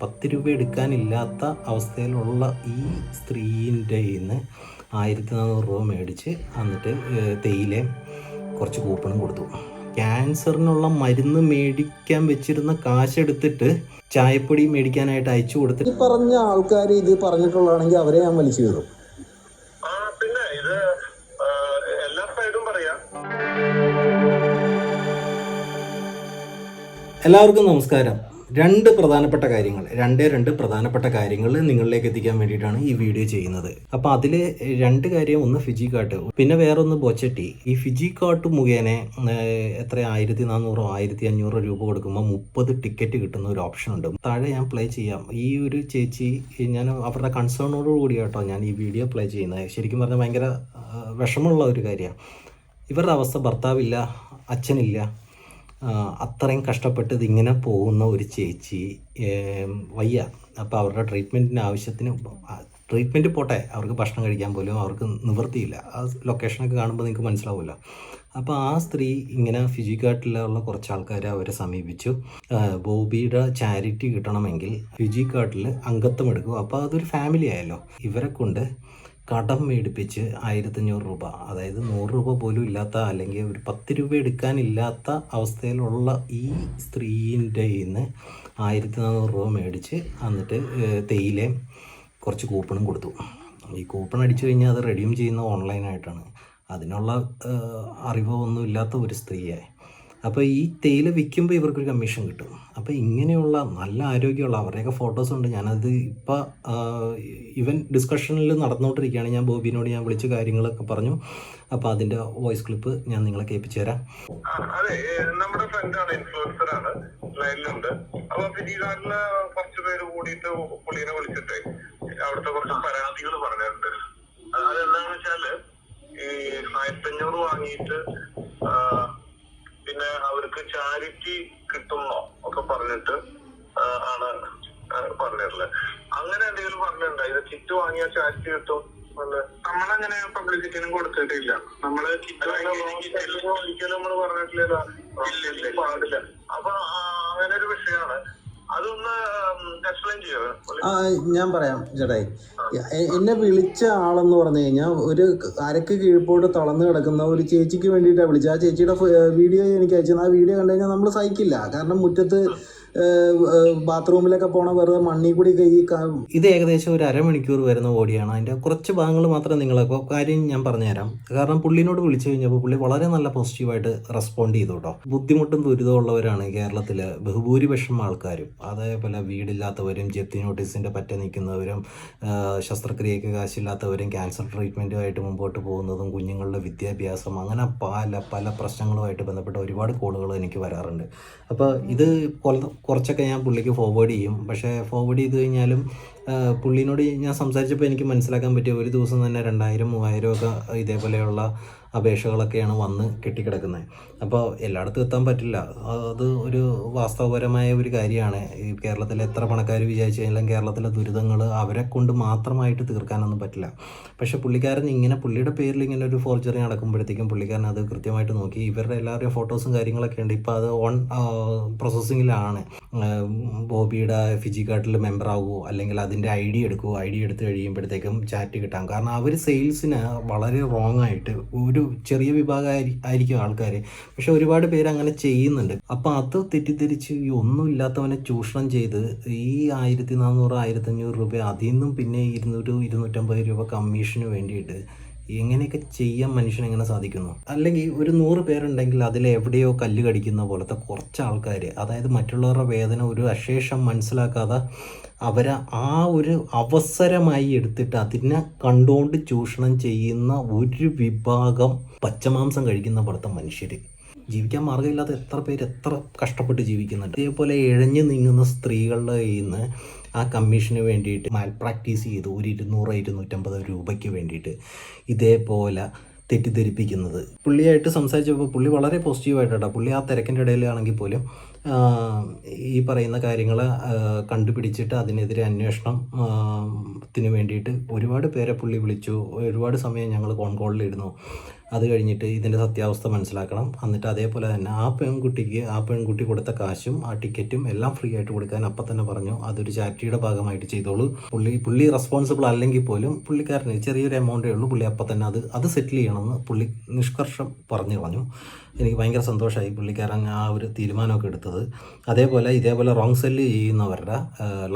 പത്ത് രൂപ എടുക്കാനില്ലാത്ത അവസ്ഥയിലുള്ള ഈ സ്ത്രീന്റെ നിന്ന് ആയിരത്തി നാനൂറ് രൂപ മേടിച്ച് എന്നിട്ട് തേയിലയും കുറച്ച് കൂപ്പണും കൊടുത്തു. ക്യാൻസറിനുള്ള മരുന്ന് മേടിക്കാൻ വെച്ചിരുന്ന കാശെടുത്തിട്ട് ചായപ്പൊടി മേടിക്കാനായിട്ട് അയച്ചു കൊടുത്തിട്ട് പറഞ്ഞ ആൾക്കാർ ഇത് പറഞ്ഞിട്ടുള്ളതാണെങ്കിൽ അവരെ ഞാൻ വലിച്ചു കയറും എല്ലാവർക്കും നമസ്കാരം. രണ്ട് പ്രധാനപ്പെട്ട കാര്യങ്ങൾ രണ്ടേ രണ്ട് പ്രധാനപ്പെട്ട കാര്യങ്ങൾ നിങ്ങളിലേക്ക് എത്തിക്കാൻ വേണ്ടിയിട്ടാണ് ഈ വീഡിയോ ചെയ്യുന്നത്. അപ്പോൾ അതിൽ രണ്ട് കാര്യം ഒന്ന് ഫിജി കാട്ട്. പിന്നെ വേറൊന്ന് ബൊച്ചട്ടി. ഈ ഫിജി കാട്ട് മുഖേന എത്ര? ആയിരത്തി നാനൂറോ ആയിരത്തി അഞ്ഞൂറോ രൂപ കൊടുക്കുമ്പോൾ മുപ്പത് ടിക്കറ്റ് കിട്ടുന്ന ഒരു ഓപ്ഷൻ ഉണ്ട്. താഴെ ഞാൻ പ്ലേ ചെയ്യാം. ഈ ഒരു ചേച്ചി ഞാൻ അവരുടെ കൺസേണോട് കൂടി കേട്ടോ ഞാൻ ഈ വീഡിയോ പ്ലേ ചെയ്യുന്നത്. ശരിക്കും പറഞ്ഞാൽ ഭയങ്കര വിഷമമുള്ള ഒരു കാര്യമാണ് ഇവരുടെ അവസ്ഥ ഭർത്താവില്ല അച്ഛനില്ല അത്രയും കഷ്ടപ്പെട്ട് ഇതിങ്ങനെ പോകുന്ന ഒരു ചേച്ചി വയ്യ. അപ്പോൾ അവരുടെ ട്രീറ്റ്മെന്റിന് ആവശ്യത്തിന് ട്രീറ്റ്മെന്റ് പോട്ടെ. അവർക്ക് ഭക്ഷണം കഴിക്കാൻ പോലും അവർക്ക് നിവൃത്തിയില്ല. ആ ലൊക്കേഷനൊക്കെ കാണുമ്പോൾ നിങ്ങൾക്ക് മനസ്സിലാവില്ല അപ്പോൾ ആ സ്ത്രീ ഇങ്ങനെ ഫിജിക്കാട്ടിലുള്ള കുറച്ച് ആൾക്കാരെ അവരെ സമീപിച്ചു. ബോബിയുടെ ചാരിറ്റി കിട്ടണമെങ്കിൽ ഫിജിക്കാട്ടിൽ അംഗത്വം എടുക്കും. അപ്പോൾ അതൊരു ഫാമിലി ആയല്ലോ. ഇവരെ കൊണ്ട് കടം മേടിപ്പിച്ച് ആയിരത്തഞ്ഞൂറ് രൂപ. അതായത് നൂറ് രൂപ പോലും ഇല്ലാത്ത അല്ലെങ്കിൽ ഒരു പത്ത് രൂപ എടുക്കാനില്ലാത്ത അവസ്ഥയിലുള്ള ഈ സ്ത്രീന്റെ നിന്ന് ആയിരത്തി നാനൂറ് രൂപ മേടിച്ച് എന്നിട്ട് തേയിലയും കുറച്ച് കൂപ്പണും കൊടുത്തു. ഈ കൂപ്പൺ അടിച്ചു കഴിഞ്ഞാൽ അത് റെഡീം ചെയ്യുന്ന ഓൺലൈനായിട്ടാണ് അതിനുള്ള അറിവൊന്നും ഇല്ലാത്ത ഒരു സ്ത്രീയെ അപ്പോൾ ഈ തേയില വിൽക്കുമ്പോൾ ഇവർക്കൊരു കമ്മീഷൻ കിട്ടും. അപ്പോൾ ഇങ്ങനെയുള്ള നല്ല ആരോഗ്യമുള്ള അവരുടെയൊക്കെ ഫോട്ടോസ് ഉണ്ട്. ഞാനത് ഇപ്പോൾ ഇവൻ ഡിസ്കഷനിൽ നടന്നുകൊണ്ടിരിക്കുകയാണ് ഞാൻ ബോബിനോട് ഞാൻ വിളിച്ച് കാര്യങ്ങളൊക്കെ പറഞ്ഞു. അപ്പോൾ അതിന്റെ വോയിസ് ക്ലിപ്പ് ഞാൻ നിങ്ങളെ കേൾപ്പിച്ചു തരാം. അതെ നമ്മുടെ ഫ്രണ്ടാണ് ഇൻഫ്ലുവൻസർ ആണ് ലൈനിലുണ്ട് അപ്പൊ ഫിജിക്കാരിൽ കുറച്ച് പേര് കൂടിയിട്ട് പുള്ളിനെ വിളിച്ചിട്ട് അവിടുത്തെ കുറച്ച് പരാതികൾ പറഞ്ഞിട്ടുണ്ട്. അതെന്താണെന്ന് വെച്ചാൽ ഈ ആയിരത്തഞ്ഞൂറ് വാങ്ങിയിട്ട് ചാരിറ്റി കിട്ടുന്നോ ഒക്കെ പറഞ്ഞിട്ട് ആണ് പറഞ്ഞിട്ടുള്ളത് അങ്ങനെ എന്തെങ്കിലും പറഞ്ഞിട്ടുണ്ടോ? ഇത് കിറ്റ് വാങ്ങിയാൽ ചാരിറ്റി കിട്ടും? നമ്മളങ്ങനെ പബ്ലിസിറ്റിനും കൊടുത്തിട്ടില്ല. നമ്മൾ ഒരിക്കലും നമ്മൾ പറഞ്ഞിട്ടില്ല. ഇല്ല. പാടില്ല. അപ്പൊ അങ്ങനെ ഒരു വിഷയമാണ്. അതൊന്ന് ആ ഞാൻ പറയാം ചേട്ടായി. എന്നെ വിളിച്ച ആളെന്ന് പറഞ്ഞു കഴിഞ്ഞാൽ ഒരു അരക്ക് കീഴ്പോട്ട് തളർന്നു കിടക്കുന്ന ഒരു ചേച്ചിക്ക് വേണ്ടിയിട്ടാണ് വിളിച്ചത്. ആ ചേച്ചിയുടെ വീഡിയോ എനിക്ക് അയച്ചത് ആ വീഡിയോ കണ്ടു കഴിഞ്ഞാൽ നമ്മൾ സഹിക്കില്ല. കാരണം മുറ്റത്ത് ബാത്റൂമിലൊക്കെ പോണ വെറുതെ മണ്ണി കൂടി കൈ ഇത് ഏകദേശം ഒരു അരമണിക്കൂർ വരുന്ന ഓടിയാണ്. അതിന്റെ കുറച്ച് ഭാഗങ്ങൾ മാത്രം നിങ്ങളൊക്കെ കാര്യം ഞാൻ പറഞ്ഞുതരാം. കാരണം പുള്ളിനോട് വിളിച്ചു കഴിഞ്ഞപ്പോൾ പുള്ളി വളരെ നല്ല പോസിറ്റീവായിട്ട് റെസ്പോണ്ട് ചെയ്തു കേട്ടോ ബുദ്ധിമുട്ടും ദുരിതമുള്ളവരാണ് കേരളത്തിലെ ബഹുഭൂരിപക്ഷം ആൾക്കാരും. അതേപോലെ വീടില്ലാത്തവരും ജപ്തി നോട്ടീസിന്റെ പറ്റ നിൽക്കുന്നവരും ശസ്ത്രക്രിയക്ക് കാശില്ലാത്തവരും ക്യാൻസർ ട്രീറ്റ്മെന്റുമായിട്ട് മുമ്പോട്ട് പോകുന്നതും കുഞ്ഞുങ്ങളുടെ വിദ്യാഭ്യാസം അങ്ങനെ പല പല പ്രശ്നങ്ങളുമായിട്ട് ബന്ധപ്പെട്ട ഒരുപാട് കോളുകൾ എനിക്ക് വരാറുണ്ട്. അപ്പോൾ ഇത് കുറച്ചൊക്കെ ഞാൻ പുള്ളിക്ക് ഫോർവേഡ് ചെയ്യും. പക്ഷേ ഫോർവേഡ് ചെയ്ത് കഴിഞ്ഞാലും പുള്ളിനോട് ഞാൻ സംസാരിച്ചപ്പോൾ എനിക്ക് മനസ്സിലാക്കാൻ പറ്റിയ ഒരു ദിവസം തന്നെ രണ്ടായിരം മൂവായിരം ഒക്കെ ഇതേപോലെയുള്ള അപേക്ഷകളൊക്കെയാണ് വന്ന് കെട്ടിക്കിടക്കുന്നത്. അപ്പോൾ എല്ലായിടത്തും എത്താൻ പറ്റില്ല. അത് ഒരു വാസ്തവപരമായ ഒരു കാര്യമാണ്. ഈ കേരളത്തിലെ എത്ര പണക്കാർ വിചാരിച്ചു കഴിഞ്ഞാലും കേരളത്തിലെ ദുരിതങ്ങൾ അവരെ കൊണ്ട് മാത്രമായിട്ട് തീർക്കാനൊന്നും പറ്റില്ല. പക്ഷേ പുള്ളിക്കാരൻ ഇങ്ങനെ പുള്ളിയുടെ പേരിൽ ഇങ്ങനെ ഒരു ഫോർജറി നടക്കുമ്പോഴത്തേക്കും പുള്ളിക്കാരൻ അത് കൃത്യമായിട്ട് നോക്കി. ഇവരുടെ എല്ലാവരുടെയും ഫോട്ടോസും കാര്യങ്ങളൊക്കെ ഉണ്ട്. ഇപ്പോൾ അത് ഓൺ പ്രോസസ്സിങ്ങിലാണ്. ബോബിയുടെ ഫിജി കാർട്ടിൽ മെമ്പർ ആവുമോ അല്ലെങ്കിൽ അതിന്റെ ഐ ഡി എടുക്കുമോ ഐ ഡി എടുത്ത് കഴിയുമ്പോഴത്തേക്കും ചാറ്റ് കിട്ടാം. കാരണം അവർ സെയിൽസിന് വളരെ റോങ് ആയിട്ട് ഒരു ചെറിയ വിഭാഗം ആയി- ആയിരിക്കും ആൾക്കാർ പക്ഷെ ഒരുപാട് പേര് അങ്ങനെ ചെയ്യുന്നുണ്ട്. അപ്പോൾ അത് തെറ്റിദ്ധരിച്ച് ഈ ഒന്നുമില്ലാത്തവനെ ചൂഷണം ചെയ്ത് ഈ ആയിരത്തി നാനൂറ് ആയിരത്തഞ്ഞൂറ് രൂപ അതിൽ നിന്നും പിന്നെ ഇരുന്നൂറ് ഇരുന്നൂറ്റമ്പത് രൂപ കമ്മീഷന് വേണ്ടിയിട്ട് എങ്ങനെയൊക്കെ ചെയ്യാൻ മനുഷ്യൻ എങ്ങനെ സാധിക്കുന്നു? അല്ലെങ്കിൽ ഒരു നൂറ് പേരുണ്ടെങ്കിൽ അതിൽ എവിടെയോ കല്ല് കടിക്കുന്ന പോലത്തെ കുറച്ച് ആൾക്കാർ അതായത് മറ്റുള്ളവരുടെ വേദന ഒരു അശേഷം മനസ്സിലാക്കാതെ അവരെ ആ ഒരു അവസരമായി എടുത്തിട്ട് അതിനെ കണ്ടുകൊണ്ട് ചൂഷണം ചെയ്യുന്ന ഒരു വിഭാഗം പച്ചമാംസം കഴിക്കുന്ന പോലത്തെ മനുഷ്യർ ജീവിക്കാൻ മാർഗമില്ലാതെ എത്ര പേര് എത്ര കഷ്ടപ്പെട്ട് ജീവിക്കുന്നുണ്ട്. ഇതേപോലെ ഇഴഞ്ഞു നീങ്ങുന്ന സ്ത്രീകളുടെ കയ്യിൽ നിന്ന് ആ കമ്മീഷന് വേണ്ടിയിട്ട് മാൽ പ്രാക്ടീസ് ചെയ്ത്. ഒരു ഇരുന്നൂറ് ഇരുന്നൂറ്റമ്പത് രൂപയ്ക്ക് വേണ്ടിയിട്ട് ഇതേപോലെ തെറ്റിദ്ധരിപ്പിക്കുന്നത്. പുള്ളിയായിട്ട് സംസാരിച്ചപ്പോൾ പുള്ളി വളരെ പോസിറ്റീവായിട്ടാണ് പുള്ളി ആ തിരക്കിന്റെ ഇടയിലാണെങ്കിൽ പോലും ഈ പറയുന്ന കാര്യങ്ങൾ കണ്ടുപിടിച്ചിട്ട് അതിനെതിരെ അന്വേഷണം ത്തിന് വേണ്ടിയിട്ട് ഒരുപാട് പേരെ പുള്ളി വിളിച്ചു. ഒരുപാട് സമയം ഞങ്ങൾ കോൺ കോളിലിരുന്നു അത് കഴിഞ്ഞിട്ട് ഇതിന്റെ സത്യാവസ്ഥ മനസ്സിലാക്കണം. എന്നിട്ട് അതേപോലെ തന്നെ ആ പെൺകുട്ടിക്ക് ആ പെൺകുട്ടി കൊടുത്ത കാശും ആ ടിക്കറ്റും എല്ലാം ഫ്രീ ആയിട്ട് കൊടുക്കാൻ അപ്പം തന്നെ പറഞ്ഞു അതൊരു ചാരിറ്റിയുടെ ഭാഗമായിട്ട് ചെയ്തോളൂ. പുള്ളി പുള്ളി റെസ്പോൺസിബിൾ അല്ലെങ്കിൽ പോലും പുള്ളിക്കാരന് ചെറിയൊരു എമൗണ്ടേ ഉള്ളൂ. പുള്ളി അപ്പം തന്നെ അത് അത് സെറ്റിൽ ചെയ്യണമെന്ന് പുള്ളി നിഷ്കർഷം പറഞ്ഞു പറഞ്ഞു എനിക്ക് ഭയങ്കര സന്തോഷമായി പുള്ളിക്കാരൻ ആ ഒരു തീരുമാനമൊക്കെ എടുത്തത്. അതേപോലെ ഇതേപോലെ റോങ് സെല്ല് ചെയ്യുന്നവരുടെ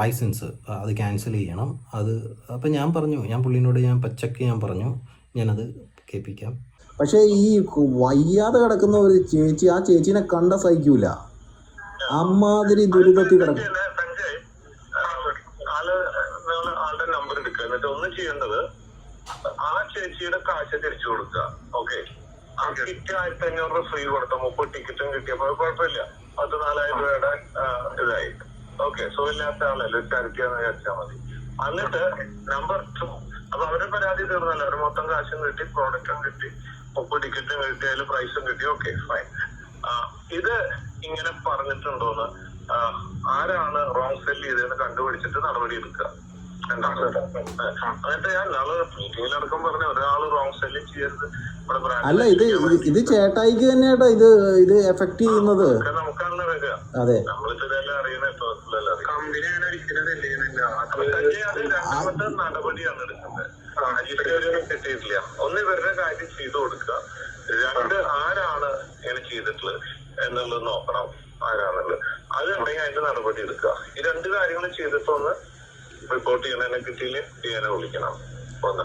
ലൈസൻസ് അത് ക്യാൻസൽ ചെയ്യണം. അത് അപ്പം ഞാൻ പറഞ്ഞു ഞാൻ പുള്ളിനോട് ഞാൻ പച്ചക്ക് ഞാൻ പറഞ്ഞു ഞാനത് കേൾപ്പിക്കാം. പക്ഷേ ഈ വയ്യാതെ കിടക്കുന്ന ഒരു ചേച്ചി ആ ചേച്ചീനെ കണ്ട സഹിക്കൂല. അമ്മാതിരി ദുരിതത്തിൽ കിടക്കും ആളുടെ നമ്പർ എടുക്കുക. എന്നിട്ട് ഒന്ന് ചെയ്യേണ്ടത് ആ ചേച്ചിയുടെ കാശ് തിരിച്ചു കൊടുക്കുക. ഓക്കെ ആ ടിക്കറ്റ് ആയിരത്തി അഞ്ഞൂറ് രൂപ ഫ്രീ കൊടുത്ത. മുപ്പത് ടിക്കറ്റും കിട്ടിയപ്പോ കുഴപ്പമില്ല. പത്ത് നാലായിരം രൂപയുടെ ഇതായി. ഓക്കെ സുഖമില്ലാത്ത ആളല്ലേ? ചാരിറ്റിയാന്ന് വിചാരിച്ചാൽ മതി. എന്നിട്ട് നമ്പർ ടു അപ്പൊ അവരുടെ പരാതി തീർന്നല്ലോ. അവർ മൊത്തം കാശും കിട്ടി പ്രോഡക്റ്റും കിട്ടി. ഒപ്പ് ടിക്കറ്റും കിട്ടി അതിൽ പ്രൈസും കിട്ടി. ഓക്കെ ഫൈൻ ഇത് ഇങ്ങനെ പറഞ്ഞിട്ടുണ്ടോന്ന് ആരാണ് റോങ് സെൽ ചെയ്തതെന്ന് കണ്ടുപിടിച്ചിട്ട് നടപടി എടുക്കുക. അല്ല ഇത് ഇത് ചേട്ടായിക്ക് ചേട്ടായിക്ക് തന്നെയാട്ടോ ഇത് ഇത് എഫക്ട് ചെയ്യുന്നത്. അതെ നമുക്കാണല്ലോ വരിക. അതെ. നമ്മളിത് ഒരു കിട്ടിയിട്ടില്ല ഒന്ന് ഇവരുടെ കാര്യം ചെയ്തു കൊടുക്കുക. രണ്ട് ആരാണ് ഇങ്ങനെ ചെയ്തിട്ടുള്ളത് എന്നുള്ളത് നോക്കണം ആരാന്നുള്ളത്. അതുണ്ടെങ്കിൽ അതിന്റെ നടപടി എടുക്കുക. ഈ രണ്ട് കാര്യങ്ങൾ ചെയ്തിട്ടൊന്ന് റിപ്പോർട്ട് ചെയ്യണതിനെ കിട്ടിയില്ല? ചെയ്യാനെ വിളിക്കണം. ഒന്ന്.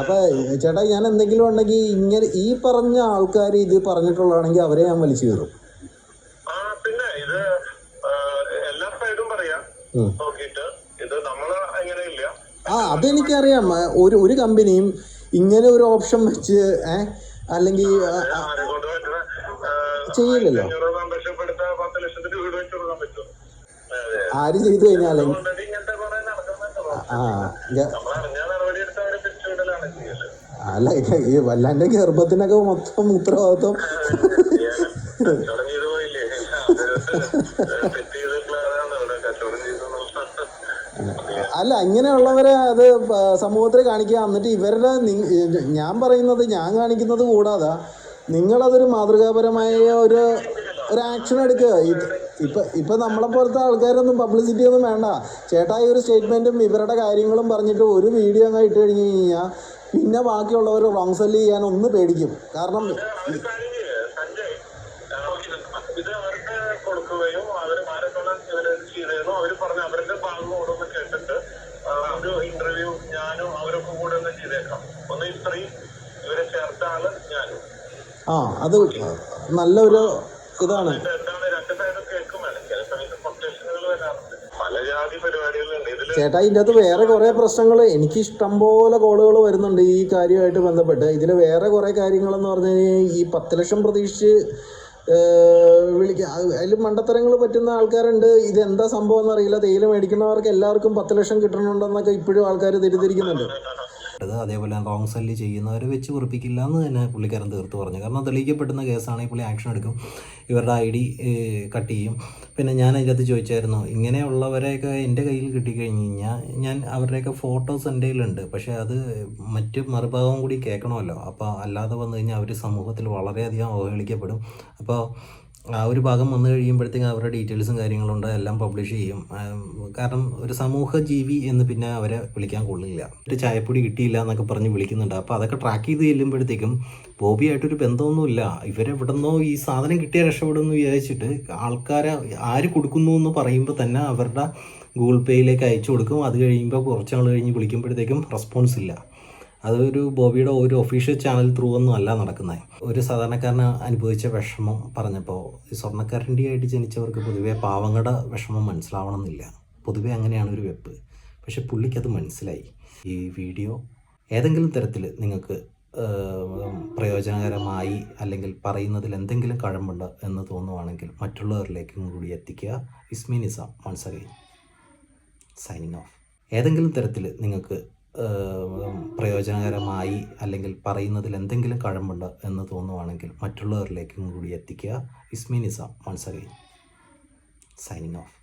അപ്പൊ ചേട്ടാ ഞാൻ എന്തെങ്കിലും ഉണ്ടെങ്കിൽ ഇങ്ങനെ ഈ പറഞ്ഞ ആൾക്കാർ ഇത് പറഞ്ഞിട്ടുള്ളതാണെങ്കിൽ അവരെ ഞാൻ വലിച്ചു കയറും. ആ പിന്നെ ഇത് എല്ലാ സൈഡും പറയാം. നോക്കിട്ട് നോക്കിയിട്ട് ഇത് നമ്മൾ അങ്ങനെ ഇല്ല ആ അതെനിക്കറിയാം. അറിയാം ഒരു ഒരു കമ്പനിയും ഇങ്ങനെ ഒരു ഓപ്ഷൻ വെച്ച് അല്ലെങ്കിൽ ചെയ്യില്ലല്ലോ. ആര് ചെയ്തു കഴിഞ്ഞാലും. ആ അല്ല ഈ വല്ലാണ്ട് ഗർഭത്തിനൊക്കെ മൊത്തം ഉത്തരവാദിത്വം കച്ചവടം ചെയ്തു പോയില്ലേ അത് തെറ്റ് ചെയ്തിട്ടുള്ളതാണ് അവിടെ കച്ചവടം ചെയ്തു എന്നുള്ളത്. അല്ല ഇങ്ങനെയുള്ളവരെ അത് സമൂഹത്തിൽ കാണിക്കുക. എന്നിട്ട് ഇവരുടെ ഞാൻ പറയുന്നത് ഞാൻ കാണിക്കുന്നത് കൂടാതെ നിങ്ങളതൊരു മാതൃകാപരമായ ഒരു ഒരു ആക്ഷൻ എടുക്കുക. ഇപ്പൊ ഇപ്പൊ നമ്മളെ പോലത്തെ ആൾക്കാരൊന്നും പബ്ലിസിറ്റി ഒന്നും വേണ്ട. ചേട്ടായി ഒരു സ്റ്റേറ്റ്മെന്റും ഇവരുടെ കാര്യങ്ങളും പറഞ്ഞിട്ട് ഒരു വീഡിയോ അങ്ങ് ഇട്ട് കഴിഞ്ഞ് കഴിഞ്ഞാൽ പിന്നെ ബാക്കിയുള്ളവർ റോങ് സെല്ല് ചെയ്യാൻ ഒന്ന് പേടിക്കും. കാരണം ഒരു കാര്യം ചെയ്യ്, സഞ്ജയ് ആ, ഇത് അവർക്ക് കൊടുക്കുകയും അവർ ആരെക്കൊണ്ട് ഇവർ ചെയ്തതെന്നും അവർ പറഞ്ഞ അവരുടെ ഭാഗം ഓരോന്ന് കേട്ടിട്ട് ആ, ഒരു ഇന്റർവ്യൂ ഞാനും അവരൊക്കെ കൂടെ ഒന്ന് ചെയ്തേക്കാം. ഒന്ന് ഇത്രയും ഇവരെ ചേർത്ത ആൾ ഞാനും. ആ അത് നല്ലൊരു ഇതാണ്. എന്താണ് രണ്ട് സൈഡും കേൾക്കും. വേണം ചില സമയത്ത് കൊട്ടേഷനുകൾ വരാറുണ്ട്. പല ജാതി പരിപാടികളുണ്ട്. ഇതിൽ ചേട്ടാ ഇതിന്റെ അകത്ത് വേറെ കുറേ പ്രശ്നങ്ങൾ. എനിക്ക് ഇഷ്ടം പോലെ കോളുകൾ വരുന്നുണ്ട് ഈ കാര്യമായിട്ട് ബന്ധപ്പെട്ട്. ഇതിൽ വേറെ കുറേ കാര്യങ്ങളെന്ന് പറഞ്ഞു കഴിഞ്ഞാൽ ഈ പത്ത് ലക്ഷം പ്രതീക്ഷിച്ച് വിളിക്കുക അതിൽ മണ്ടത്തരങ്ങൾ പറ്റുന്ന ആൾക്കാരുണ്ട്. ഇത് എന്താ സംഭവം എന്നറിയില്ല. തേയില മേടിക്കുന്നവർക്ക് എല്ലാവർക്കും പത്ത് ലക്ഷം കിട്ടണമെന്നുണ്ടെന്നൊക്കെ ഇപ്പോഴും ആൾക്കാർ തെറ്റിദ്ധരിക്കുന്നുണ്ട്. അത് അതേപോലെ റോങ് സെല്ല് ചെയ്യുന്നവരെ വെച്ച് ഉറപ്പിക്കില്ല എന്ന് തന്നെ പുള്ളിക്കാരൻ തീർത്ത് പറഞ്ഞു. കാരണം തെളിയിക്കപ്പെടുന്ന കേസാണെങ്കിൽ പുള്ളി ആക്ഷൻ എടുക്കും. ഇവരുടെ ഐ ഡി കട്ട് ചെയ്യും. പിന്നെ ഞാൻ അതിന്റെ അകത്ത് ചോദിച്ചായിരുന്നു ഇങ്ങനെയുള്ളവരെയൊക്കെ എന്റെ കയ്യിൽ കിട്ടിക്കഴിഞ്ഞ് കഴിഞ്ഞാൽ ഞാൻ അവരുടെയൊക്കെ ഫോട്ടോസ് എന്റെ കയ്യിലുണ്ട്. പക്ഷേ അത് മറ്റ് മറുഭാഗം കൂടി കേൾക്കണമല്ലോ. അപ്പോൾ അല്ലാതെ വന്നു കഴിഞ്ഞാൽ അവർ സമൂഹത്തിൽ വളരെയധികം അവഹേളിക്കപ്പെടും. അപ്പോൾ ആ ഒരു ഭാഗം വന്നു കഴിയുമ്പോഴത്തേക്കും അവരുടെ ഡീറ്റെയിൽസും കാര്യങ്ങളും ഉണ്ട് എല്ലാം പബ്ലിഷ് ചെയ്യും. കാരണം ഒരു സമൂഹ ജീവി എന്ന് പിന്നെ അവരെ വിളിക്കാൻ കൊള്ളില്ല. ഒരു ചായപ്പൊടി കിട്ടിയില്ല എന്നൊക്കെ പറഞ്ഞ് വിളിക്കുന്നുണ്ട്. അപ്പോൾ അതൊക്കെ ട്രാക്ക് ചെയ്ത് ചെല്ലുമ്പോഴത്തേക്കും ബോബിയായിട്ടൊരു ബന്ധമൊന്നുമില്ല. ഇവരെവിടുന്നോ ഈ സാധനം കിട്ടിയ രക്ഷപ്പെടുമെന്ന് വിചാരിച്ചിട്ട് ആൾക്കാരെ ആര് കൊടുക്കുന്നു എന്ന് പറയുമ്പോൾ തന്നെ അവരുടെ ഗൂഗിൾ പേയിലേക്ക് അയച്ചു കൊടുക്കും. അത് കഴിയുമ്പോൾ കുറച്ച് നാൾ കഴിഞ്ഞ് വിളിക്കുമ്പോഴത്തേക്കും റെസ്പോൺസ് ഇല്ല. അതൊരു ബോബിയുടെ ഒരു ഒഫീഷ്യൽ ചാനൽ ത്രൂ ഒന്നും അല്ല നടക്കുന്നത്. ഒരു സാധാരണക്കാരന് അനുഭവിച്ച വിഷമം പറഞ്ഞപ്പോൾ ഈ സ്വർണക്കാരന്റെ ആയിട്ട് ജനിച്ചവർക്ക് പൊതുവേ പാവങ്ങളുടെ വിഷമം മനസ്സിലാവണമെന്നില്ല. പൊതുവെ അങ്ങനെയാണ് ഒരു വെപ്പ്. പക്ഷെ പുള്ളിക്കത് മനസ്സിലായി. ഈ വീഡിയോ ഏതെങ്കിലും തരത്തിൽ നിങ്ങൾക്ക് പ്രയോജനകരമായി അല്ലെങ്കിൽ പറയുന്നതിൽ എന്തെങ്കിലും കഴമ്പുണ്ട് എന്ന് തോന്നുവാണെങ്കിൽ മറ്റുള്ളവരിലേക്കും കൂടി എത്തിക്കുക. ഇസ്മീനിസം വൺസ് അഗൈൻ സൈനിങ് ഓഫ് ഏതെങ്കിലും തരത്തിൽ നിങ്ങൾക്ക് പ്രയോജനകരമായി അല്ലെങ്കിൽ പറയുന്നതിൽ എന്തെങ്കിലും കഴമ്പുണ്ട് എന്ന് തോന്നുവാണെങ്കിൽ മറ്റുള്ളവരിലേക്കും കൂടി എത്തിക്കുക. ഇസ്മീനിസം വൺസ് അഗൈൻ സൈനിങ് ഓഫ്.